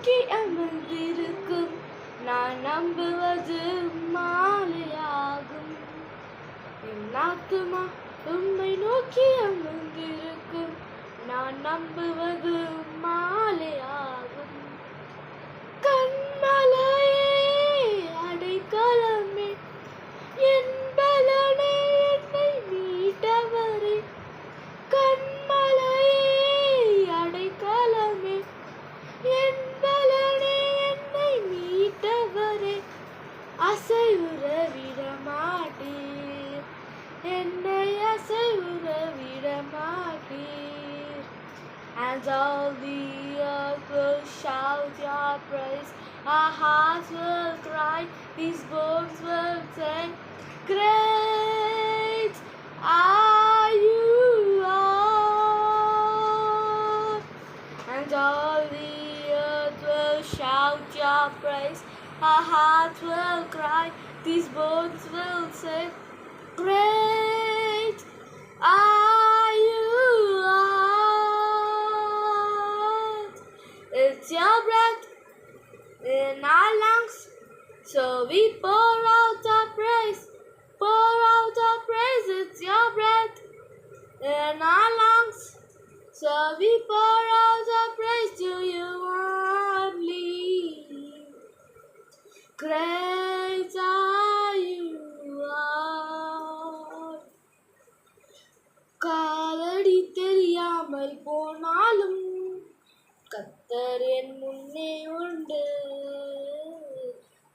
நோக்கி அமர்ந்திருக்கும். நான் நம்புவது மாலையாகும். என் ஆத்துமா உம்மை நோக்கி அமர்ந்திருக்கும். நான் நம்புவது மாலையாகும் அசைவுற விட மாட்டீர் என்னை அசைவுற விட மாட்டீர் And all the earth will shout your praise. Our hearts will cry, these bones will say, Great are you, Lord. And all the earth will shout your praise. Our hearts will cry, these bones will say, Great are you, Lord. It's your breath in our lungs, so we pour out our praise. Pour out our praise, it's your breath in our lungs, so we pour out our praise to you Great are you, Lord. காலடி தெரியாமல் போனாலும் கத்தர் என் முன்னே உண்டு.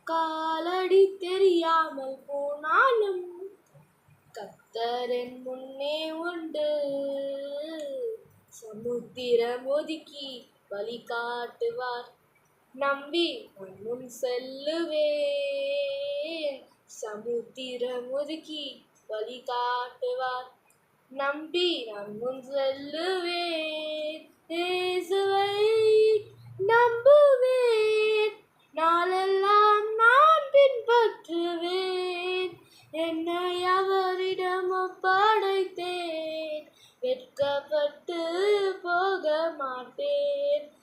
காலடி தெரியாமல் போனாலும் கத்தர் என் முன்னே உண்டு. சமுத்திரம் ஒதுக்கி வழி காட்டுவார் நம்பி உன்னும் செல்லுவேன். சமுத்திரம் ஒதுக்கி வழி காட்டுவார். நம்பி நான் முன் செல்லுவேன். இயேசுவை நம்புவேன். நாளெல்லாம் நான் பின்பற்றுவேன். என்னை அவரிடம் ஒப்படைத்தேன். வெட்கப்பட்டு போக மாட்டேன்.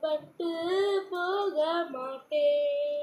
பட்டு போக மாட்டேன்.